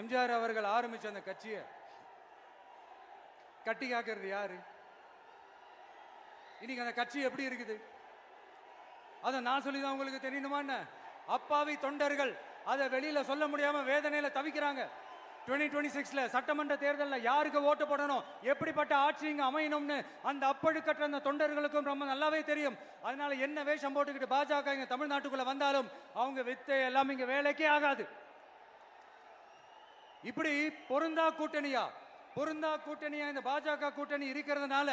எம்ஜிஆர் அவர்கள் ஆரம்பிச்ச அந்த கட்சியை கட்டி காக்கிறது யாரு? இன்னைக்கு அந்த கட்சி எப்படி இருக்குது? அதை நான் சொல்லி தான் உங்களுக்கு தெரியணுமா என்ன? அப்பாவி தொண்டர்கள் அதை வெளியில சொல்ல முடியாம வேதனையில தவிக்கிறாங்க. 2026 டுவெண்ட்டி சிக்ஸ்ல சட்டமன்ற தேர்தலில் யாருக்கு ஓட்டு போடணும்? எப்படிப்பட்ட ஆட்சி இங்கே அமையணும்னு அந்த அப்பழுக்கற்ற அந்த தொண்டர்களுக்கும் ரொம்ப நல்லாவே தெரியும். அதனால என்ன வேஷம் போட்டுக்கிட்டு பாஜக இங்க தமிழ்நாட்டுக்குள்ள வந்தாலும் அவங்க வித்தை எல்லாம் இங்க வேலைக்கே ஆகாது. இப்படி பொருந்தா கூட்டணியா? பொருந்தா கூட்டணியா? இந்த பாஜக கூட்டணி இருக்கிறதுனால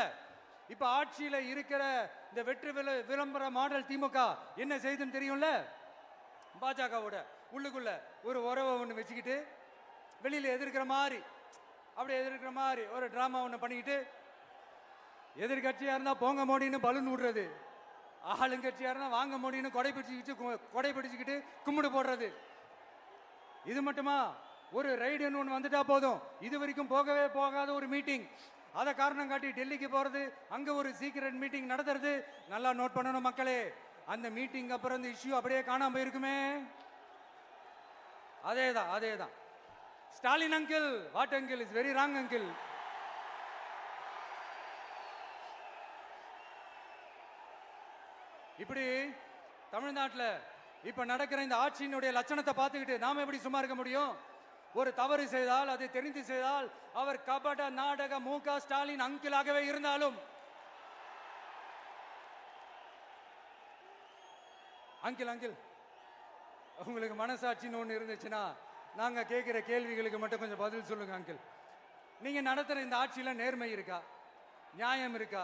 இப்ப ஆட்சியில இருக்கிற இந்த வெற்றி வில விளம்பர மாடல் திமுக என்ன செய்யுதுன்னு தெரியும்ல? பாஜகவோட உள்ளுக்குள்ள ஒரு உறவை ஒன்று வச்சுக்கிட்டு வெளியில எதிர்க்கிற மாதிரி அப்படி எதிர்க்கிற மாதிரி ஒரு டிராமா ஒன்று பண்ணிக்கிட்டு எதிர்கட்சியா இருந்தா போங்க மோடின்னு பலூன் விடுறது ஆளுங்கட்சியா இருந்தா வாங்க மோடின்னு கொடை பிடிச்சிக்கிட்டு கு- கொடை பிடிச்சிக்கிட்டு கும்பிடு போடுறது. இது மட்டுமா? ஒரு ரைடுன்னு ஒன்று வந்துட்டா போதும். இது வரைக்கும் போகவே போகாத ஒரு மீட்டிங் அதை காரணம் காட்டி டெல்லிக்கு போகிறது அங்கே ஒரு சீக்கிரட் மீட்டிங் நடத்துறது நல்லா நோட் பண்ணணும் மக்களே. அந்த மீட்டிங் அப்புறம் இந்த இஷ்யூ அப்படியே காணாம போயிருக்குமே. அதே தான் அதே தான் Stalin uncle what uncle is very wrong uncle இப்படி தமிழ்நாட்டில் இப்போ நடக்கிற இந்த ஆட்சியினுடைய லட்சணத்தை பார்த்துக்கிட்டு நாம் எப்படி சும்மா இருக்க முடியும்? ஒரு தவறு செய்தால் அதை தெரிந்து செய்தால் அவர் கபட நாடக மு க ஸ்டாலின் அங்கிளாகவே இருந்தாலும் அங்கிள் அங்கிள் உங்களுக்கு மனசாட்சின்னு ஒன்று இருந்துச்சுன்னா நாங்கள் கேட்குற கேள்விகளுக்கு மட்டும் கொஞ்சம் பதில் சொல்லுங்க அங்கிள். நீங்கள் நடத்துகிற இந்த ஆட்சியில் நேர்மை இருக்கா? நியாயம் இருக்கா?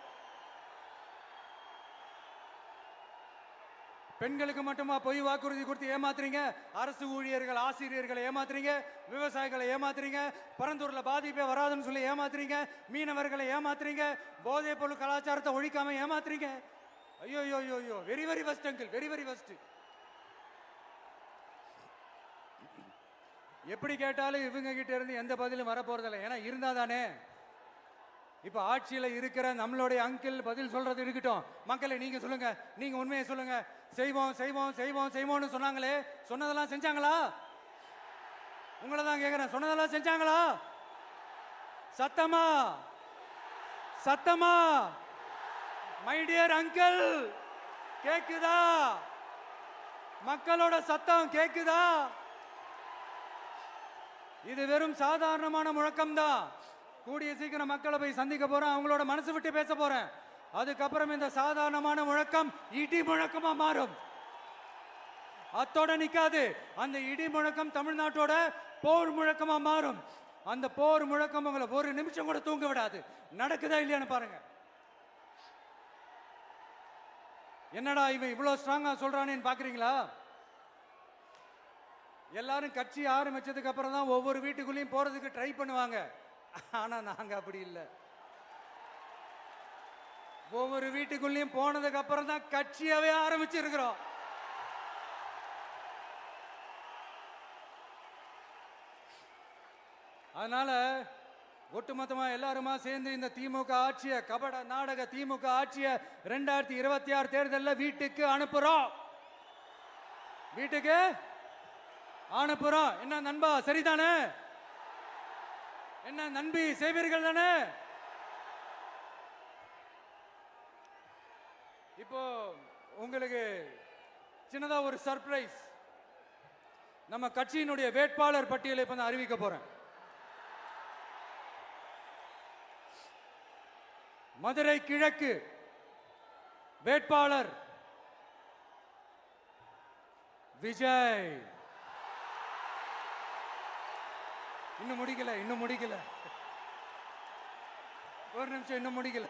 பெண்களுக்கு மட்டுமா பொய் வாக்குறுதி கொடுத்து ஏமாத்துறீங்க? அரசு ஊழியர்கள் ஆசிரியர்களை ஏமாத்துறீங்க? விவசாயிகளை ஏமாத்துறீங்க? பரந்தூரில் பாதிப்பே வராதுன்னு சொல்லி ஏமாத்துறீங்க? மீனவர்களை ஏமாத்துறீங்க? போதைப் பொருள் கலாச்சாரத்தை ஒழிக்காம ஏமாத்துறீங்க? ஐயோ ஐயோ ஐயோ ஐயோ very very fast uncle very very fast எப்படி கேட்டாலும் இவங்க கிட்ட இருந்து எந்த பதிலும் வரப்போறதில்லை. ஏன்னா இருந்தா தானே இப்ப ஆட்சியில இருக்கிற நம்மளுடைய அங்கிள் பதில் சொல்றது இருக்கட்டும். மக்களை நீங்க சொல்லுங்க. நீங்க உண்மையை சொல்லுங்க. செய்வோம் செய்வோம் செய்வோம் செய்வோம்னு சொன்னாங்களே சொன்னதெல்லாம் செஞ்சாங்களா? உங்களை தான் கேட்குறேன் சொன்னதெல்லாம் செஞ்சாங்களா? சத்தமா? சத்தமா? மை டியர் அங்கிள் கேக்குதா? மக்களோட சத்தம் கேக்குதா? இது வெறும் சாதாரணமான முழக்கம்தான். கூடிய சீக்கிரம் மக்களை போய் சந்திக்க போறேன் அவங்களோட மனசு விட்டு பேச போறேன். அதுக்கப்புறம் இந்த சாதாரணமான முழக்கம் இடி முழக்கமா மாறும். அத்தோட நிக்காது. அந்த இடி முழக்கம் தமிழ்நாட்டோட போர் முழக்கமா மாறும். அந்த போர் முழக்கம் உங்களை ஒரு நிமிஷம் கூட தூங்க விடாது. நடக்குதா இல்லையான்னு பாருங்க. என்னடா இவன் இவ்வளவு ஸ்ட்ராங்கா சொல்றானேன்னு பாக்குறீங்களா? எல்லாரும் கட்சி ஆரம்பிச்சதுக்கு அப்புறம் தான் ஒவ்வொரு வீட்டுக்குள்ளேயும் போறதுக்கு ட்ரை பண்ணுவாங்க. ஆனா நாங்க அப்படி இல்லை. ஒவ்வொரு வீட்டுக்குள்ளேயும் போனதுக்கு அப்புறம் தான் கட்சியாவே ஆரம்பிச்சிருக்கிறோம். அதனால ஒட்டுமொத்தமா எல்லாருமா சேர்ந்து இந்த திமுக ஆட்சிய கபட நாடக திமுக ஆட்சிய ரெண்டாயிரத்தி இருபத்தி ஆறு தேர்தலில் வீட்டுக்கு அனுப்புறோம். வீட்டுக்கு அனுப்புறோம். என்ன நண்பா சரிதானே? என்ன நண்பி செய்வீர்கள் தானே? இப்போ உங்களுக்கு சின்னதா ஒரு சர்ப்ரைஸ் நம்ம கட்சியினுடைய வேட்பாளர் பட்டியலை இப்போ நான் அறிவிக்க போறேன். மதுரை கிழக்கு வேட்பாளர் விஜய். இன்னும் முடிக்கல இன்னும் முடிக்கல. ஒரு நிமிஷம் இன்னும் முடிக்கல.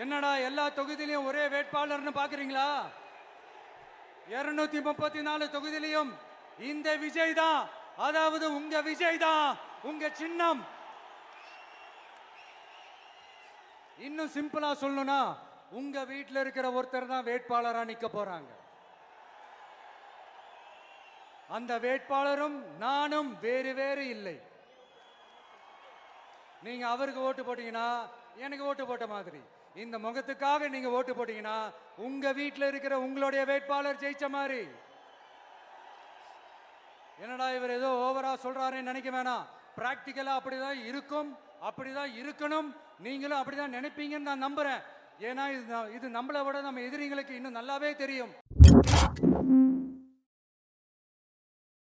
என்னடா எல்லா தொகுதியிலையும் ஒரே வேட்பாளர்னு பாக்குறீங்களா? இருநூத்தி முப்பத்தி நாலு தொகுதியிலையும் இந்த விஜய் தான் அதாவது உங்க விஜய் தான் உங்க சின்னம். இன்னும் சிம்பிளா சொல்லணும்னா உங்க வீட்டில் இருக்கிற ஒருத்தர் தான் வேட்பாளராக நிற்க போறாங்க. அந்த வேட்பாளரும் நானும் வேறு வேறு இல்லை. நீங்க அவருக்கு ஓட்டு போட்டீங்கன்னா எனக்கு ஓட்டு போட்ட மாதிரி. இந்த முகத்துக்காக நீங்க ஓட்டு போட்டீங்கன்னா உங்க வீட்டில் இருக்கிற உங்களுடைய வேட்பாளர் ஜெயிச்ச மாதிரி. என்னடா இவர் ஏதோ ஓவரா சொல்றாருன்னு நினைக்க வேணாம். பிராக்டிக்கலா அப்படிதான் இருக்கும் அப்படிதான் இருக்கணும். நீங்களும் அப்படிதான் நினைப்பீங்கன்னு நான் நம்புறேன். ஏன்னா இது இது நம்மளை விட நம்ம எதிரிங்களுக்கு இன்னும் நல்லாவே தெரியும்.